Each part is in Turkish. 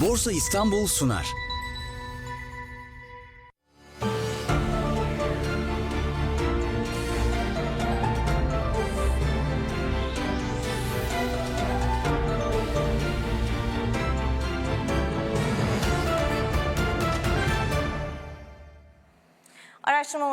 Borsa İstanbul sunar.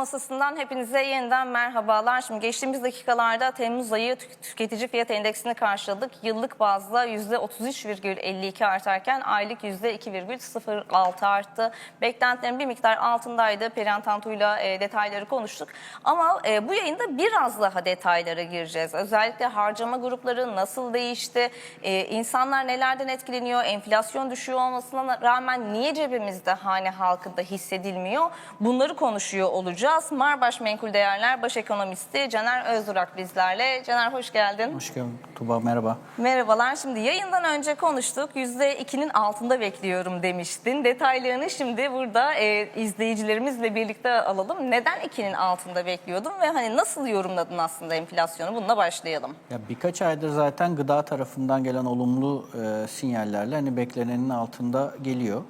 Masasından hepinize yeniden merhabalar. Şimdi geçtiğimiz dakikalarda Temmuz ayı tük- tüketici fiyat endeksini karşıladık. Yıllık bazda %33,52 artarken aylık %2,06 arttı. Beklentilerin bir miktar altındaydı. Perihan Tantu'yla e, detayları konuştuk. Ama e, bu yayında biraz daha detaylara gireceğiz. Özellikle harcama grupları nasıl değişti? E, insanlar nelerden etkileniyor? Enflasyon düşüyor olmasına rağmen niye cebimizde hane halkında hissedilmiyor? Bunları konuşuyor olacağız. Marbaş Menkul Değerler Baş Ekonomisti Caner Özdurak bizlerle. Caner hoş geldin. Hoş geldin Tuba merhaba. Merhabalar. Şimdi yayından önce konuştuk. %2'nin altında bekliyorum demiştin. Detaylarını şimdi burada e, izleyicilerimizle birlikte alalım. Neden 2'nin altında bekliyordun ve hani nasıl yorumladın aslında enflasyonu? Bununla başlayalım. Ya birkaç aydır zaten gıda tarafından gelen olumlu e, sinyallerle hani beklenenin altında geliyor.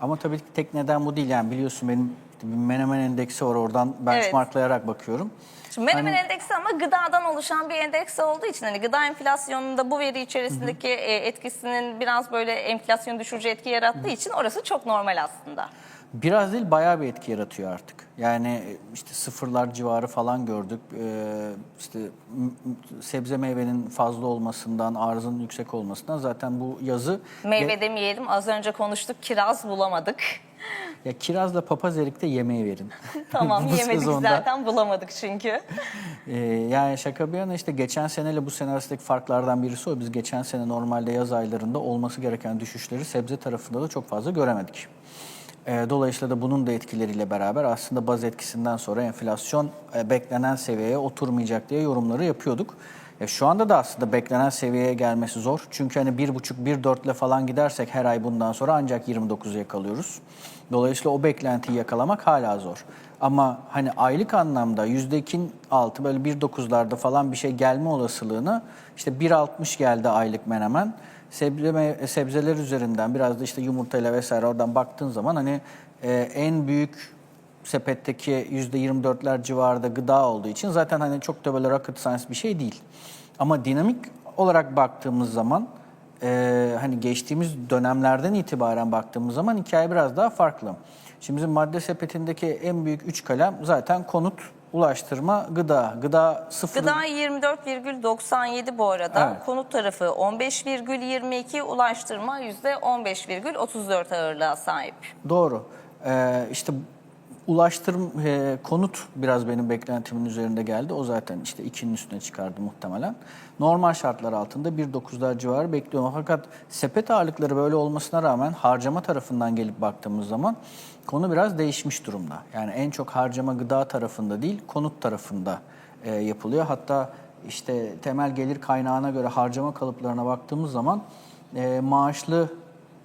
Ama tabii ki tek neden bu değil yani biliyorsun benim bir menemen endeksi var oradan benchmarklayarak bakıyorum. Şimdi menemen Hani- endeksi ama gıdadan oluşan bir endeks olduğu için hani gıda enflasyonunda bu veri içerisindeki e, etkisinin biraz böyle enflasyon düşürücü etki yarattığı için orası çok normal aslında. Biraz değil bayağı bir etki yaratıyor artık. Yani e, işte sıfırlar civarı falan gördük. Ee, işte sebze meyvenin fazla olmasından, arzın yüksek olmasından zaten bu yazı... Meyve demeyelim az önce konuştuk kiraz bulamadık. Ya kirazla papaz erikte yemeği verin. Tamam Bu yemedik sezonda. zaten bulamadık çünkü. Ee, yani şaka bir yana işte geçen seneyle bu sene arasındaki farklardan birisi o. Biz geçen sene normalde yaz aylarında olması gereken düşüşleri sebze tarafında da çok fazla göremedik. Ee, dolayısıyla da bunun da etkileriyle beraber aslında baz etkisinden sonra enflasyon e, beklenen seviyeye oturmayacak diye yorumları yapıyorduk. E, şu anda da aslında beklenen seviyeye gelmesi zor. Çünkü hani 1,5-1,4 ile falan gidersek her ay bundan sonra ancak 29'u yakalıyoruz. Dolayısıyla o beklentiyi yakalamak hala zor. Ama hani aylık anlamda %2'nin altı böyle 1.9'larda falan bir şey gelme olasılığını işte 1.60 geldi aylık menemen. Sebze, sebzeler üzerinden biraz da işte yumurtayla vesaire oradan baktığın zaman hani e, en büyük sepetteki %24'ler civarında gıda olduğu için zaten hani çok da böyle rocket science bir şey değil. Ama dinamik olarak baktığımız zaman e, hani geçtiğimiz dönemlerden itibaren baktığımız zaman hikaye biraz daha farklı. Şimdi bizim madde sepetindeki en büyük üç kalem zaten konut, ulaştırma, gıda. Gıda sıfır. Gıda 24,97 bu arada. Evet. Konut tarafı 15,22, ulaştırma %15,34 ağırlığa sahip. Doğru. Ee, işte ulaştırım e, konut biraz benim beklentimin üzerinde geldi. O zaten işte ikinin üstüne çıkardı muhtemelen. Normal şartlar altında 1.9'lar civarı bekliyorum. Fakat sepet ağırlıkları böyle olmasına rağmen harcama tarafından gelip baktığımız zaman konu biraz değişmiş durumda. Yani en çok harcama gıda tarafında değil konut tarafında e, yapılıyor. Hatta işte temel gelir kaynağına göre harcama kalıplarına baktığımız zaman e, maaşlı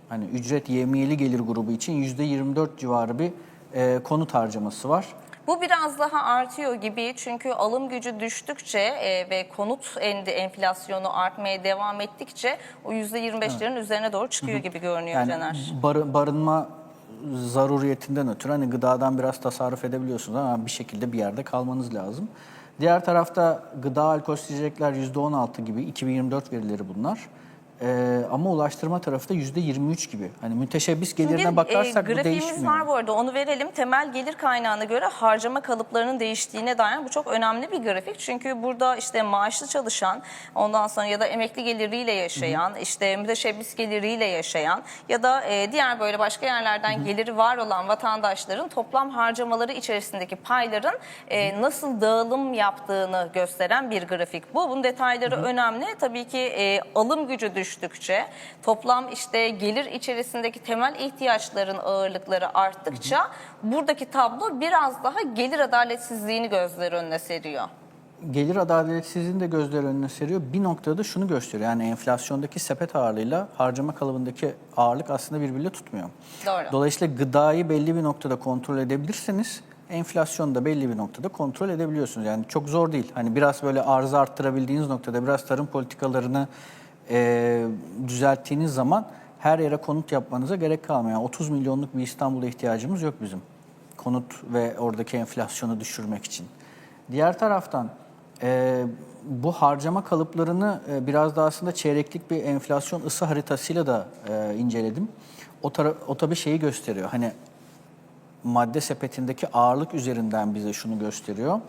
hani ücret yemiyeli gelir grubu için %24 civarı bir e, konut harcaması var. Bu biraz daha artıyor gibi çünkü alım gücü düştükçe e, ve konut endi enflasyonu artmaya devam ettikçe o %25'lerin üzerine doğru çıkıyor gibi görünüyor Yani Caner. barı- barınma zaruriyetinden ötürü hani gıdadan biraz tasarruf edebiliyorsunuz ama bir şekilde bir yerde kalmanız lazım. Diğer tarafta gıda alkolsüz içecekler %16 gibi 2024 verileri bunlar. E, ama ulaştırma tarafı da %23 gibi. Hani müteşebbis gelirine Bir, bakarsak e, bu grafiğimiz değişmiyor. var bu arada onu verelim. Temel gelir kaynağına göre harcama kalıplarının değiştiğine dair bu çok önemli bir grafik. Çünkü burada işte maaşlı çalışan ondan sonra ya da emekli geliriyle yaşayan işte müteşebbis geliriyle yaşayan ya da e, diğer böyle başka yerlerden geliri var olan vatandaşların toplam harcamaları içerisindeki payların e, nasıl dağılım yaptığını gösteren bir grafik bu. Bunun detayları önemli. Tabii ki e, alım gücü düştükçe toplam işte gelir içerisindeki temel ihtiyaçların ağırlıkları arttıkça buradaki tablo biraz daha gelir adaletsizliğini gözler önüne seriyor. gelir adaletsizliğini de gözler önüne seriyor. Bir noktada şunu gösteriyor. Yani enflasyondaki sepet ağırlığıyla harcama kalıbındaki ağırlık aslında birbiriyle tutmuyor. Doğru. Dolayısıyla gıdayı belli bir noktada kontrol edebilirseniz enflasyonu da belli bir noktada kontrol edebiliyorsunuz. Yani çok zor değil. Hani biraz böyle arzı arttırabildiğiniz noktada biraz tarım politikalarını e, düzelttiğiniz zaman her yere konut yapmanıza gerek kalmıyor. Yani 30 milyonluk bir İstanbul'a ihtiyacımız yok bizim. Konut ve oradaki enflasyonu düşürmek için. Diğer taraftan e, bu harcama kalıplarını e, biraz da aslında çeyreklik bir enflasyon ısı haritasıyla da e, inceledim. O, o tabii şeyi gösteriyor. Hani madde sepetindeki ağırlık üzerinden bize şunu gösteriyor.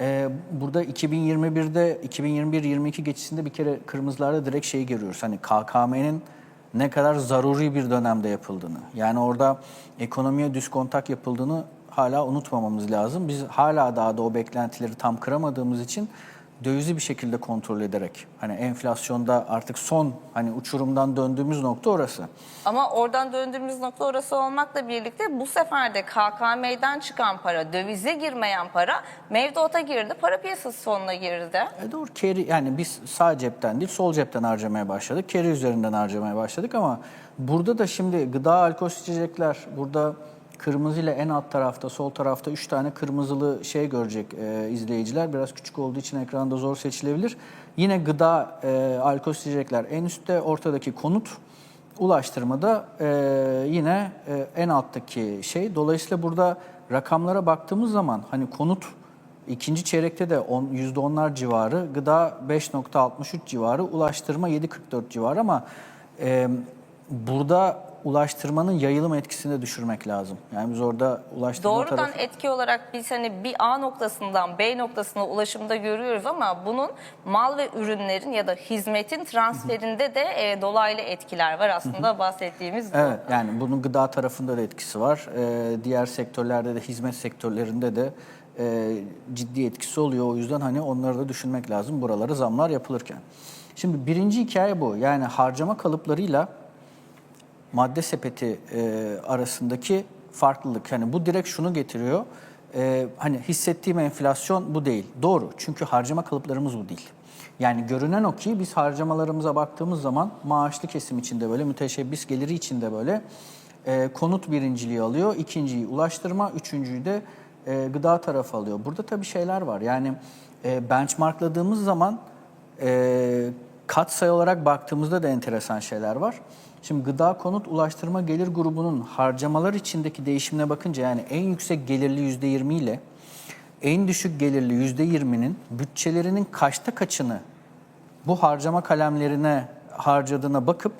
Ee, burada 2021'de 2021-22 geçişinde bir kere kırmızılarda direkt şeyi görüyoruz. Hani KKM'nin ne kadar zaruri bir dönemde yapıldığını. Yani orada ekonomiye düz kontak yapıldığını hala unutmamamız lazım. Biz hala daha da o beklentileri tam kıramadığımız için dövizi bir şekilde kontrol ederek hani enflasyonda artık son hani uçurumdan döndüğümüz nokta orası. Ama oradan döndüğümüz nokta orası olmakla birlikte bu sefer de KKM'den çıkan para, dövize girmeyen para mevduata girdi, para piyasası fonuna girdi. E doğru carry yani biz sağ cepten değil sol cepten harcamaya başladık. Carry üzerinden harcamaya başladık ama burada da şimdi gıda alkol içecekler burada kırmızı ile en alt tarafta sol tarafta 3 tane kırmızılı şey görecek e, izleyiciler. Biraz küçük olduğu için ekranda zor seçilebilir. Yine gıda e, alkol içecekler en üstte ortadaki konut ulaştırmada e, yine e, en alttaki şey. Dolayısıyla burada rakamlara baktığımız zaman hani konut İkinci çeyrekte de on- %10'lar civarı, gıda 5.63 civarı, ulaştırma 7.44 civarı ama e, burada ulaştırmanın yayılım etkisini de düşürmek lazım. Yani biz orada ulaştırma Doğrudan tarafı... etki olarak biz hani bir A noktasından B noktasına ulaşımda görüyoruz ama bunun mal ve ürünlerin ya da hizmetin transferinde de e, dolaylı etkiler var aslında bahsettiğimiz bu. Evet yani bunun gıda tarafında da etkisi var. Ee, diğer sektörlerde de hizmet sektörlerinde de e, ciddi etkisi oluyor. O yüzden hani onları da düşünmek lazım buralara zamlar yapılırken. Şimdi birinci hikaye bu. Yani harcama kalıplarıyla madde sepeti e, arasındaki farklılık. Yani bu direkt şunu getiriyor. E, hani hissettiğim enflasyon bu değil. Doğru. Çünkü harcama kalıplarımız bu değil. Yani görünen o ki biz harcamalarımıza baktığımız zaman maaşlı kesim içinde böyle, müteşebbis geliri içinde böyle e, konut birinciliği alıyor, ikinciyi ulaştırma, üçüncüyü de e, gıda tarafı alıyor. Burada tabii şeyler var. Yani e, benchmarkladığımız zaman e, katsayı olarak baktığımızda da enteresan şeyler var. Şimdi gıda, konut, ulaştırma gelir grubunun harcamalar içindeki değişimine bakınca yani en yüksek gelirli %20 ile en düşük gelirli %20'nin bütçelerinin kaçta kaçını bu harcama kalemlerine harcadığına bakıp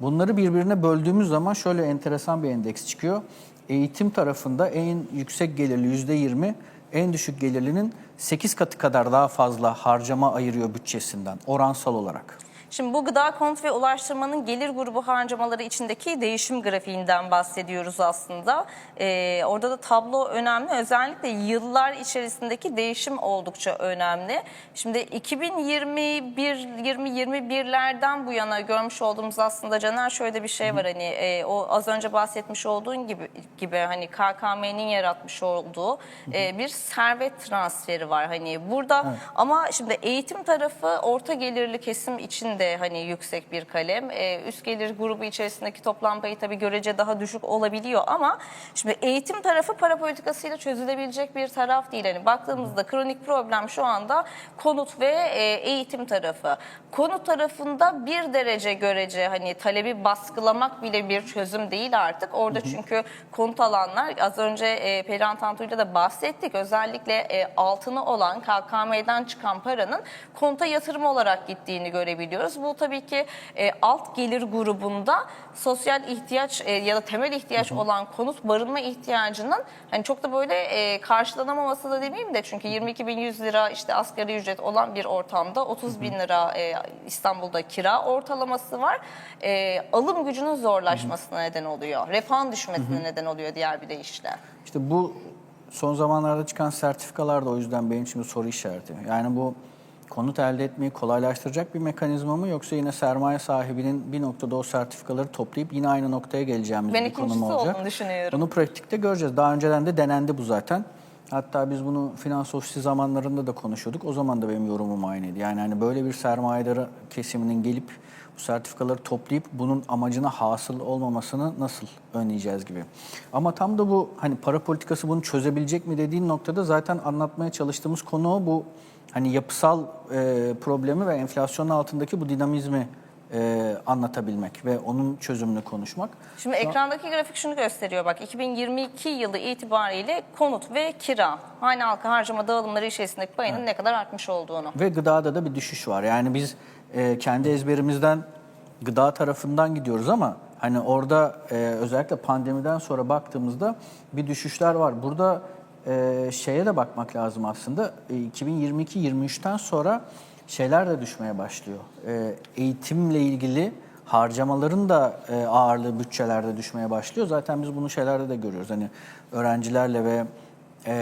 bunları birbirine böldüğümüz zaman şöyle enteresan bir endeks çıkıyor. Eğitim tarafında en yüksek gelirli %20, en düşük gelirlinin 8 katı kadar daha fazla harcama ayırıyor bütçesinden oransal olarak. Şimdi bu gıda konut ve ulaştırmanın gelir grubu harcamaları içindeki değişim grafiğinden bahsediyoruz aslında. Ee, orada da tablo önemli. Özellikle yıllar içerisindeki değişim oldukça önemli. Şimdi 2021-2021'lerden bu yana görmüş olduğumuz aslında Caner şöyle bir şey var. Hani e, o az önce bahsetmiş olduğun gibi gibi hani KKM'nin yaratmış olduğu e, bir servet transferi var. Hani burada ama şimdi eğitim tarafı orta gelirli kesim için de hani yüksek bir kalem. Ee, üst gelir grubu içerisindeki toplam payı tabii görece daha düşük olabiliyor ama şimdi eğitim tarafı para politikasıyla çözülebilecek bir taraf değil. Hani baktığımızda kronik problem şu anda konut ve e, eğitim tarafı. Konut tarafında bir derece görece hani talebi baskılamak bile bir çözüm değil artık. Orada çünkü konut alanlar az önce e, Perihan Tantu'yla da bahsettik. Özellikle e, altını olan KKM'den çıkan paranın konuta yatırım olarak gittiğini görebiliyoruz. Bu tabii ki e, alt gelir grubunda sosyal ihtiyaç e, ya da temel ihtiyaç olan konut barınma ihtiyacının hani çok da böyle e, karşılanamaması da demeyeyim de çünkü 22.100 lira işte asgari ücret olan bir ortamda 30 bin lira e, İstanbul'da kira ortalaması var. E, alım gücünün zorlaşmasına neden oluyor. Refahın düşmesine neden oluyor diğer bir deyişle. İşte bu son zamanlarda çıkan sertifikalar da o yüzden benim için bir soru işareti. Yani bu konut elde etmeyi kolaylaştıracak bir mekanizma mı yoksa yine sermaye sahibinin bir noktada o sertifikaları toplayıp yine aynı noktaya geleceğimiz Ben bir konum olacak? olduğunu düşünüyorum. Bunu pratikte göreceğiz. Daha önceden de denendi bu zaten. Hatta biz bunu finans ofisi zamanlarında da konuşuyorduk. O zaman da benim yorumum aynıydı. Yani hani böyle bir sermayedar kesiminin gelip bu sertifikaları toplayıp bunun amacına hasıl olmamasını nasıl önleyeceğiz gibi. Ama tam da bu hani para politikası bunu çözebilecek mi dediğin noktada zaten anlatmaya çalıştığımız konu bu hani yapısal e, problemi ve enflasyonun altındaki bu dinamizmi e, anlatabilmek ve onun çözümünü konuşmak. Şimdi ekrandaki grafik şunu gösteriyor bak 2022 yılı itibariyle konut ve kira hane halkı harcama dağılımları içerisindeki payının ne kadar artmış olduğunu. Ve gıdada da bir düşüş var. Yani biz e, kendi ezberimizden gıda tarafından gidiyoruz ama hani orada e, özellikle pandemiden sonra baktığımızda bir düşüşler var. Burada e, şeye de bakmak lazım aslında. E, 2022-23'ten sonra şeyler de düşmeye başlıyor. E, eğitimle ilgili harcamaların da e, ağırlığı bütçelerde düşmeye başlıyor. Zaten biz bunu şeylerde de görüyoruz. Hani öğrencilerle ve e,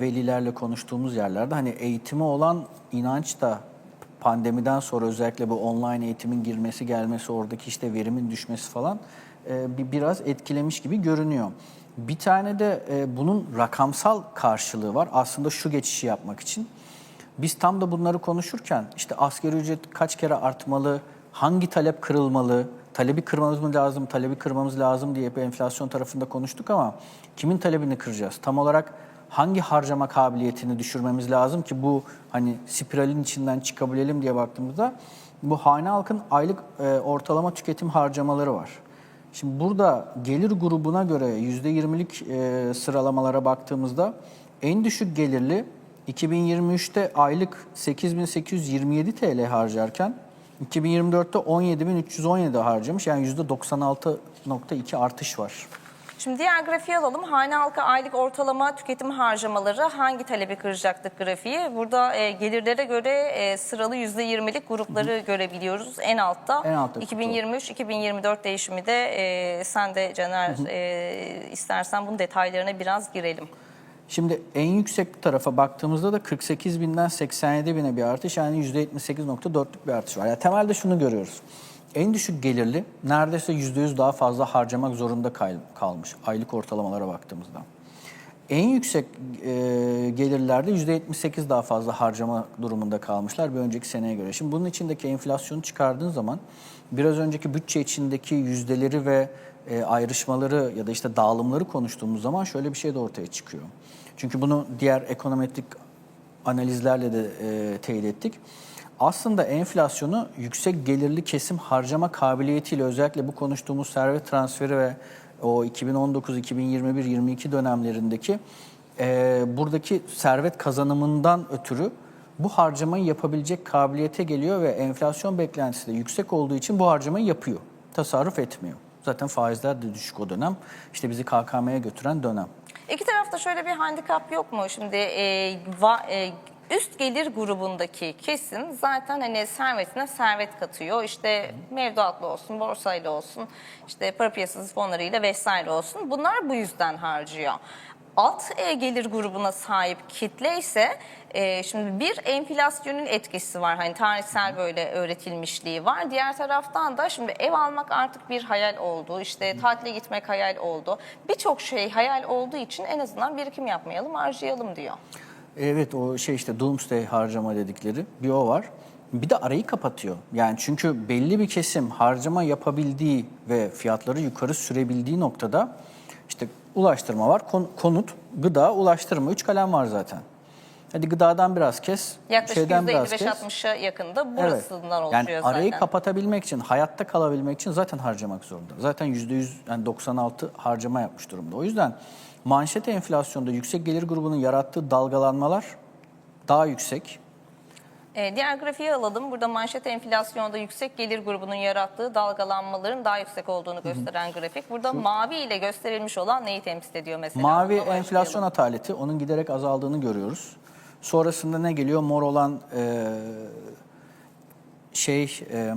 velilerle konuştuğumuz yerlerde hani eğitime olan inanç da pandemiden sonra özellikle bu online eğitimin girmesi gelmesi oradaki işte verimin düşmesi falan e, bir biraz etkilemiş gibi görünüyor. Bir tane de e, bunun rakamsal karşılığı var. Aslında şu geçişi yapmak için. Biz tam da bunları konuşurken işte asgari ücret kaç kere artmalı, hangi talep kırılmalı, talebi kırmamız mı lazım, talebi kırmamız lazım diye hep enflasyon tarafında konuştuk ama kimin talebini kıracağız? Tam olarak hangi harcama kabiliyetini düşürmemiz lazım ki bu hani spiralin içinden çıkabilelim diye baktığımızda bu hane halkın aylık e, ortalama tüketim harcamaları var. Şimdi burada gelir grubuna göre %20'lik e, sıralamalara baktığımızda en düşük gelirli 2023'te aylık 8827 TL harcarken 2024'te 17317 harcamış. Yani %96.2 artış var. Şimdi diğer grafiği alalım. Hane halkı aylık ortalama tüketim harcamaları hangi talebi kıracaktık grafiği? Burada e, gelirlere göre e, sıralı %20'lik grupları görebiliyoruz en altta. En altta 2023-2024 değişimi de e, sen de Caner e, istersen bunun detaylarına biraz girelim. Şimdi en yüksek tarafa baktığımızda da 48 binden 87 bine bir artış yani %78.4'lük bir artış var. Yani temelde şunu görüyoruz. En düşük gelirli neredeyse %100 daha fazla harcamak zorunda kal- kalmış aylık ortalamalara baktığımızda. En yüksek e, gelirlerde %78 daha fazla harcama durumunda kalmışlar bir önceki seneye göre. Şimdi bunun içindeki enflasyonu çıkardığın zaman biraz önceki bütçe içindeki yüzdeleri ve e, ayrışmaları ya da işte dağılımları konuştuğumuz zaman şöyle bir şey de ortaya çıkıyor. Çünkü bunu diğer ekonometrik analizlerle de e, teyit ettik. Aslında enflasyonu yüksek gelirli kesim harcama kabiliyetiyle özellikle bu konuştuğumuz servet transferi ve o 2019-2021-22 dönemlerindeki e, buradaki servet kazanımından ötürü bu harcamayı yapabilecek kabiliyete geliyor ve enflasyon beklentisi de yüksek olduğu için bu harcamayı yapıyor. Tasarruf etmiyor. Zaten faizler de düşük o dönem. İşte bizi KKM'ye götüren dönem. İki tarafta şöyle bir handikap yok mu? Şimdi e, va- e, üst gelir grubundaki kesim zaten hani servetine servet katıyor. İşte mevduatlı olsun, borsayla olsun, işte para piyasası fonlarıyla vesaire olsun. Bunlar bu yüzden harcıyor. Alt e, gelir grubuna sahip kitle ise e, şimdi bir enflasyonun etkisi var. Hani tarihsel böyle öğretilmişliği var. Diğer taraftan da şimdi ev almak artık bir hayal oldu. İşte tatile gitmek hayal oldu. Birçok şey hayal olduğu için en azından birikim yapmayalım, harcayalım diyor. Evet o şey işte doomsday harcama dedikleri bir o var. Bir de arayı kapatıyor. Yani çünkü belli bir kesim harcama yapabildiği ve fiyatları yukarı sürebildiği noktada işte ulaştırma var, kon- konut, gıda, ulaştırma. Üç kalem var zaten. Hadi gıdadan biraz kes, Yaklaşık şeyden biraz kes. %55-60'a yakında Evet. burasından oluşuyor Yani arayı zaten. kapatabilmek için, hayatta kalabilmek için zaten harcamak zorunda. Zaten %100 yani 96 harcama yapmış durumda. O yüzden manşet enflasyonda yüksek gelir grubunun yarattığı dalgalanmalar daha yüksek. Ee, diğer grafiği alalım. Burada manşet enflasyonda yüksek gelir grubunun yarattığı dalgalanmaların daha yüksek olduğunu gösteren grafik. Burada mavi ile gösterilmiş olan neyi temsil ediyor mesela? Mavi enflasyon ataleti, onun giderek azaldığını görüyoruz. Sonrasında ne geliyor? Mor olan e, şey e,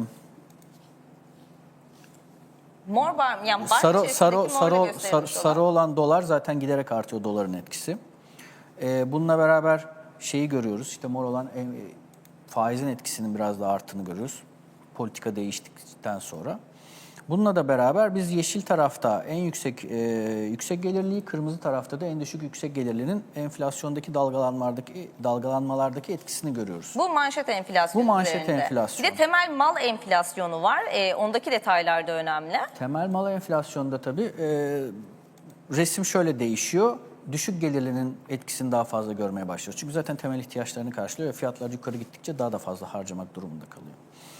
Mor bar, yani sarı sarı sarı sarı, sarı olan. olan dolar zaten giderek artıyor doların etkisi. Ee, bununla beraber şeyi görüyoruz. İşte mor olan e, faizin etkisinin biraz daha arttığını görüyoruz. Politika değiştikten sonra. Bununla da beraber biz yeşil tarafta en yüksek e, yüksek gelirliği, kırmızı tarafta da en düşük yüksek gelirlinin enflasyondaki dalgalanmalardaki dalgalanmalardaki etkisini görüyoruz. Bu manşet enflasyonu Bu manşet üzerinde. enflasyon. Bir de temel mal enflasyonu var. Ee, ondaki detaylar da önemli. Temel mal enflasyonda tabii e, resim şöyle değişiyor. düşük gelirlinin etkisini daha fazla görmeye başlıyoruz. Çünkü zaten temel ihtiyaçlarını karşılıyor ve fiyatlar yukarı gittikçe daha da fazla harcamak durumunda kalıyor.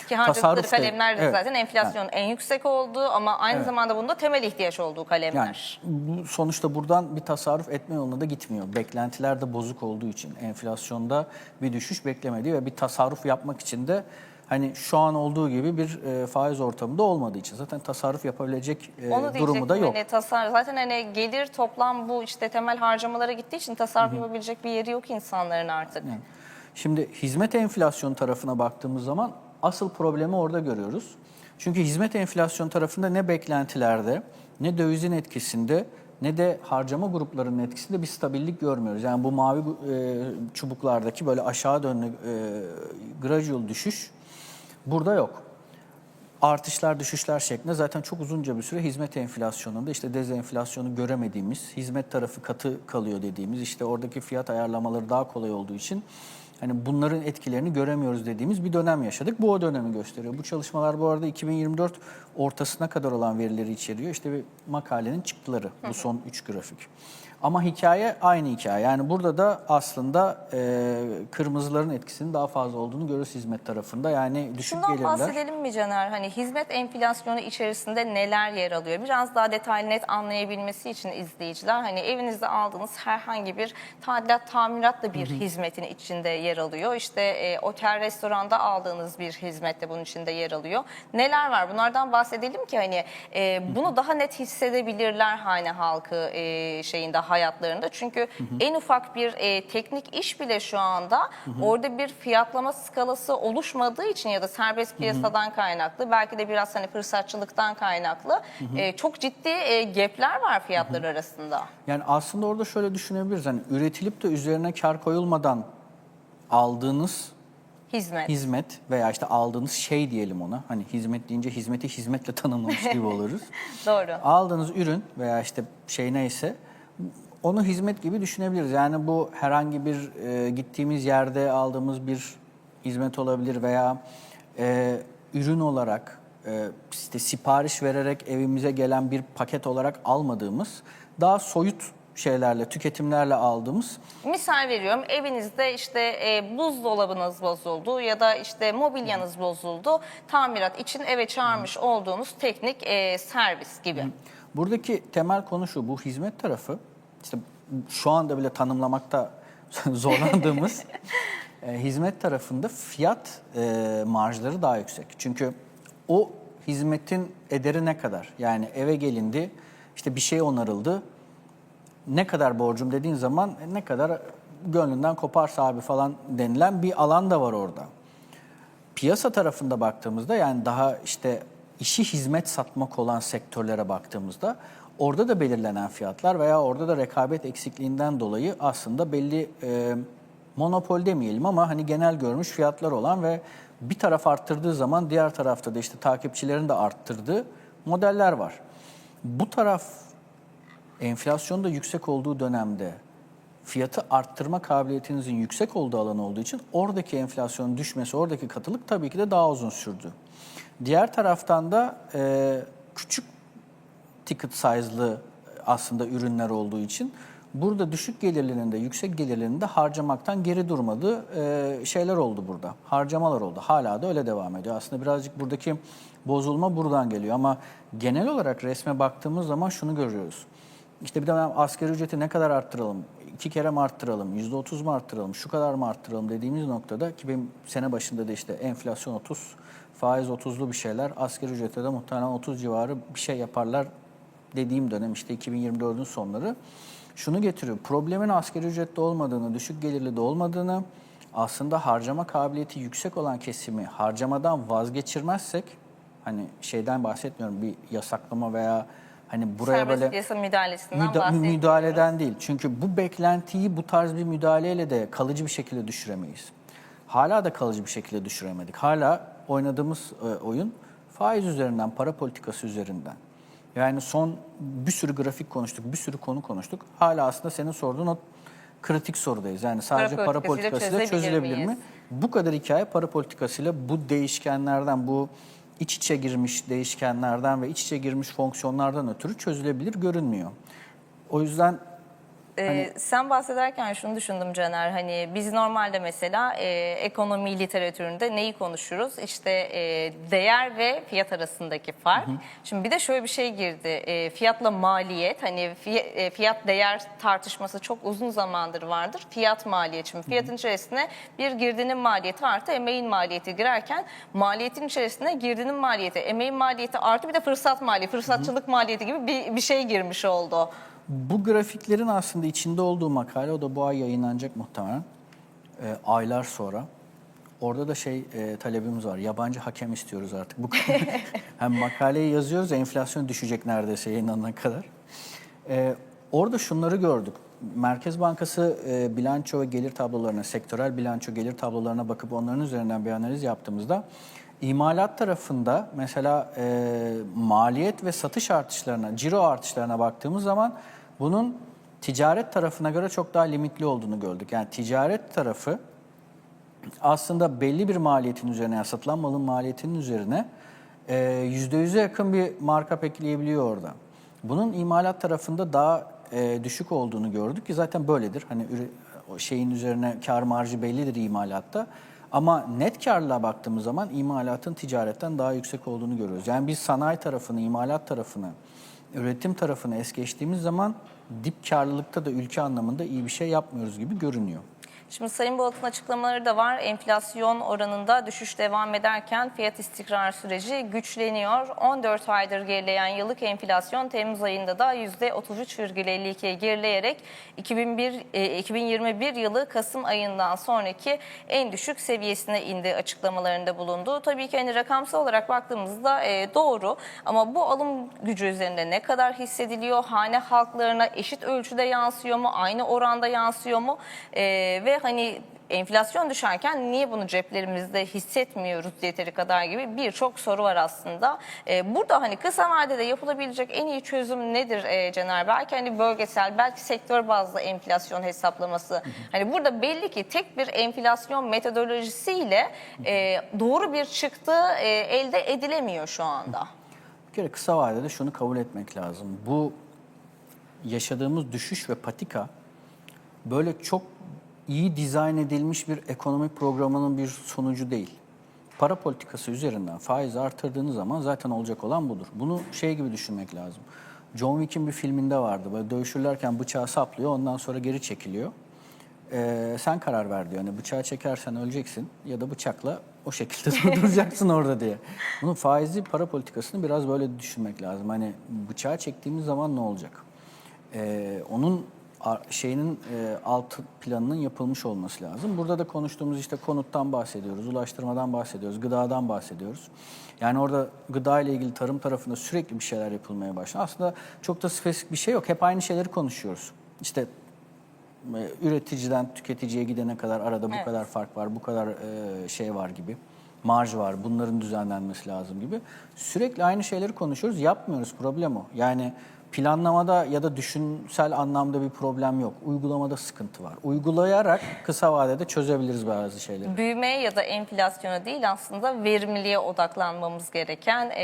Ki harcadıkları Tasarruf kalemler de evet. zaten enflasyonun en yüksek olduğu ama aynı zamanda bunda temel ihtiyaç olduğu Yani kalemler. bu sonuçta buradan bir tasarruf etme yoluna da gitmiyor. Beklentiler de bozuk olduğu için enflasyonda bir düşüş beklemediği ve bir tasarruf yapmak için de hani şu an olduğu gibi bir e, faiz ortamında olmadığı için zaten tasarruf yapabilecek e, Onu durumu da yok. hani tasar zaten hani gelir toplam bu işte temel harcamalara gittiği için tasarruf yapabilecek bir yeri yok insanların artık. Şimdi hizmet enflasyonu tarafına baktığımız zaman asıl problemi orada görüyoruz. Çünkü hizmet enflasyon tarafında ne beklentilerde, ne dövizin etkisinde, ne de harcama gruplarının etkisinde bir stabillik görmüyoruz. Yani bu mavi e, çubuklardaki böyle aşağı dönlü e, gradual düşüş burada yok artışlar düşüşler şeklinde zaten çok uzunca bir süre hizmet enflasyonunda işte dezenflasyonu göremediğimiz, hizmet tarafı katı kalıyor dediğimiz işte oradaki fiyat ayarlamaları daha kolay olduğu için hani bunların etkilerini göremiyoruz dediğimiz bir dönem yaşadık. Bu o dönemi gösteriyor. Bu çalışmalar bu arada 2024 ortasına kadar olan verileri içeriyor. İşte bir makalenin çıktıları bu son 3 grafik. Ama hikaye aynı hikaye. Yani burada da aslında e, kırmızıların etkisinin daha fazla olduğunu görüyoruz hizmet tarafında. Yani düşük Şundan gelirler. bahsedelim mi Caner? Hani hizmet enflasyonu içerisinde neler yer alıyor? Biraz daha detaylı net anlayabilmesi için izleyiciler hani evinizde aldığınız herhangi bir tadilat, tamirat da bir hizmetin içinde yer alıyor. İşte e, otel, restoranda aldığınız bir hizmet de bunun içinde yer alıyor. Neler var? Bunlardan bahsedelim ki hani e, bunu daha net hissedebilirler hane halkı e, şeyinde hayatlarında. Çünkü en ufak bir e, teknik iş bile şu anda orada bir fiyatlama skalası oluşmadığı için ya da serbest piyasadan kaynaklı belki de biraz hani fırsatçılıktan kaynaklı e, çok ciddi e, gapler var fiyatlar arasında. Yani aslında orada şöyle düşünebiliriz. Hani üretilip de üzerine kar koyulmadan aldığınız Hizmet. hizmet veya işte aldığınız şey diyelim ona. Hani hizmet deyince hizmeti hizmetle tanımlamış gibi oluruz. Doğru. Aldığınız ürün veya işte şey neyse onu hizmet gibi düşünebiliriz. Yani bu herhangi bir e, gittiğimiz yerde aldığımız bir hizmet olabilir veya e, ürün olarak e, işte sipariş vererek evimize gelen bir paket olarak almadığımız daha soyut şeylerle, tüketimlerle aldığımız Misal veriyorum evinizde işte e, buzdolabınız bozuldu ya da işte mobilyanız bozuldu. Tamirat için eve çağırmış olduğunuz teknik e, servis gibi. Buradaki temel konu şu, bu hizmet tarafı, işte şu anda bile tanımlamakta zorlandığımız e, hizmet tarafında fiyat e, marjları daha yüksek. Çünkü o hizmetin ederi ne kadar? Yani eve gelindi, işte bir şey onarıldı, ne kadar borcum dediğin zaman e, ne kadar gönlünden koparsa abi falan denilen bir alan da var orada. Piyasa tarafında baktığımızda yani daha işte işi hizmet satmak olan sektörlere baktığımızda orada da belirlenen fiyatlar veya orada da rekabet eksikliğinden dolayı aslında belli e, monopol demeyelim ama hani genel görmüş fiyatlar olan ve bir taraf arttırdığı zaman diğer tarafta da işte takipçilerin de arttırdığı modeller var. Bu taraf enflasyonda yüksek olduğu dönemde fiyatı arttırma kabiliyetinizin yüksek olduğu alan olduğu için oradaki enflasyonun düşmesi, oradaki katılık tabii ki de daha uzun sürdü. Diğer taraftan da e, küçük ticket size'lı aslında ürünler olduğu için burada düşük gelirlinin de yüksek gelirlinin de harcamaktan geri durmadığı e, şeyler oldu burada. Harcamalar oldu. Hala da öyle devam ediyor. Aslında birazcık buradaki bozulma buradan geliyor ama genel olarak resme baktığımız zaman şunu görüyoruz. İşte bir de asgari ücreti ne kadar arttıralım, iki kere mi arttıralım, yüzde otuz mu arttıralım, şu kadar mı arttıralım dediğimiz noktada ki benim sene başında da işte enflasyon 30, faiz 30'lu bir şeyler, asgari ücrete de muhtemelen 30 civarı bir şey yaparlar dediğim dönem işte 2024'ün sonları. Şunu getiriyor, problemin asgari ücretli olmadığını, düşük gelirli de olmadığını, aslında harcama kabiliyeti yüksek olan kesimi harcamadan vazgeçirmezsek, hani şeyden bahsetmiyorum bir yasaklama veya hani buraya Serbest böyle piyasa müdahalesinden müda- müdahaleden değil. Çünkü bu beklentiyi bu tarz bir müdahaleyle de kalıcı bir şekilde düşüremeyiz. Hala da kalıcı bir şekilde düşüremedik. Hala oynadığımız e, oyun faiz üzerinden, para politikası üzerinden. Yani son bir sürü grafik konuştuk, bir sürü konu konuştuk. Hala aslında senin sorduğun o kritik sorudayız. Yani sadece para, politikasıyla politikasıyla çözülebilir mi? miyiz? Bu kadar hikaye para politikasıyla bu değişkenlerden, bu iç içe girmiş değişkenlerden ve iç içe girmiş fonksiyonlardan ötürü çözülebilir görünmüyor. O yüzden Ee, sen bahsederken şunu düşündüm Caner hani biz normalde mesela e, ekonomi literatüründe neyi konuşuruz? İşte e, değer ve fiyat arasındaki fark. Şimdi bir de şöyle bir şey girdi E, fiyatla maliyet hani e, fiyat değer tartışması çok uzun zamandır vardır fiyat maliyet. Şimdi fiyatın içerisine bir girdinin maliyeti artı emeğin maliyeti girerken maliyetin içerisine girdinin maliyeti emeğin maliyeti artı bir de fırsat maliyeti fırsatçılık maliyeti gibi bir, bir şey girmiş oldu. Bu grafiklerin aslında içinde olduğu makale, o da bu ay yayınlanacak muhtemelen. Ee, aylar sonra. Orada da şey e, talebimiz var. Yabancı hakem istiyoruz artık. Bu hem makaleyi yazıyoruz, enflasyon düşecek neredeyse yayınlanana kadar. Ee, orada şunları gördük. Merkez Bankası e, bilanço ve gelir tablolarına, sektörel bilanço gelir tablolarına bakıp onların üzerinden bir analiz yaptığımızda imalat tarafında mesela e, maliyet ve satış artışlarına, ciro artışlarına baktığımız zaman bunun ticaret tarafına göre çok daha limitli olduğunu gördük. Yani ticaret tarafı aslında belli bir maliyetin üzerine, yani satılan malın maliyetinin üzerine e, %100'e yakın bir markup ekleyebiliyor orada. Bunun imalat tarafında daha e, düşük olduğunu gördük ki zaten böyledir. Hani şeyin üzerine kar marjı bellidir imalatta. Ama net karlılığa baktığımız zaman imalatın ticaretten daha yüksek olduğunu görüyoruz. Yani biz sanayi tarafını, imalat tarafını, üretim tarafını es geçtiğimiz zaman dip karlılıkta da ülke anlamında iyi bir şey yapmıyoruz gibi görünüyor. Şimdi Sayın Bolat'ın açıklamaları da var. Enflasyon oranında düşüş devam ederken fiyat istikrar süreci güçleniyor. 14 aydır gerileyen yıllık enflasyon Temmuz ayında da %33,52'ye gerileyerek 2001, e, 2021 yılı Kasım ayından sonraki en düşük seviyesine indi açıklamalarında bulundu. Tabii ki hani rakamsal olarak baktığımızda e, doğru ama bu alım gücü üzerinde ne kadar hissediliyor? Hane halklarına eşit ölçüde yansıyor mu? Aynı oranda yansıyor mu? E, ve hani enflasyon düşerken niye bunu ceplerimizde hissetmiyoruz yeteri kadar gibi birçok soru var aslında. E, burada hani kısa vadede yapılabilecek en iyi çözüm nedir e, Caner? Belki hani bölgesel, belki sektör bazlı enflasyon hesaplaması. Hani burada belli ki tek bir enflasyon metodolojisiyle e, doğru bir çıktı e, elde edilemiyor şu anda. Bir kere kısa vadede şunu kabul etmek lazım. Bu yaşadığımız düşüş ve patika böyle çok iyi dizayn edilmiş bir ekonomi programının bir sonucu değil. Para politikası üzerinden faiz artırdığınız zaman zaten olacak olan budur. Bunu şey gibi düşünmek lazım. John Wick'in bir filminde vardı. Böyle dövüşürlerken bıçağı saplıyor ondan sonra geri çekiliyor. Ee, sen karar ver diyor. Hani bıçağı çekersen öleceksin ya da bıçakla o şekilde duracaksın orada diye. Bunun faizli para politikasını biraz böyle düşünmek lazım. Hani bıçağı çektiğimiz zaman ne olacak? Ee, onun şeyinin e, alt planının yapılmış olması lazım. Burada da konuştuğumuz işte konuttan bahsediyoruz, ulaştırmadan bahsediyoruz, gıdadan bahsediyoruz. Yani orada gıda ile ilgili tarım tarafında sürekli bir şeyler yapılmaya başlandı. Aslında çok da spesifik bir şey yok. Hep aynı şeyleri konuşuyoruz. İşte e, üreticiden tüketiciye gidene kadar arada bu Evet. kadar fark var, bu kadar e, şey var gibi. Marj var, bunların düzenlenmesi lazım gibi. Sürekli aynı şeyleri konuşuyoruz, yapmıyoruz. Problem o. Yani planlamada ya da düşünsel anlamda bir problem yok. Uygulamada sıkıntı var. Uygulayarak kısa vadede çözebiliriz bazı şeyleri. büyümeye ya da enflasyona değil aslında verimliliğe odaklanmamız gereken e,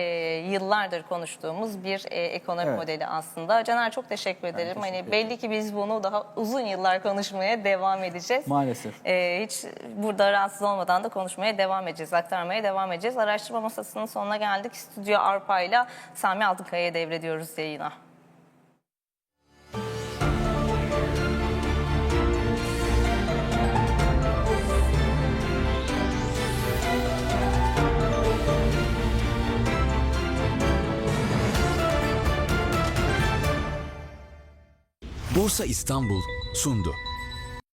yıllardır konuştuğumuz bir e, ekonomi Evet. modeli aslında. Caner çok teşekkür ederim. teşekkür hani belli ki biz bunu daha uzun yıllar konuşmaya devam edeceğiz. Maalesef. E, hiç burada rahatsız olmadan da konuşmaya devam edeceğiz, aktarmaya devam edeceğiz. Araştırma masasının sonuna geldik. Stüdyo Arpa ile Sami Altınkaya'ya devrediyoruz yayına. Borsa İstanbul sundu.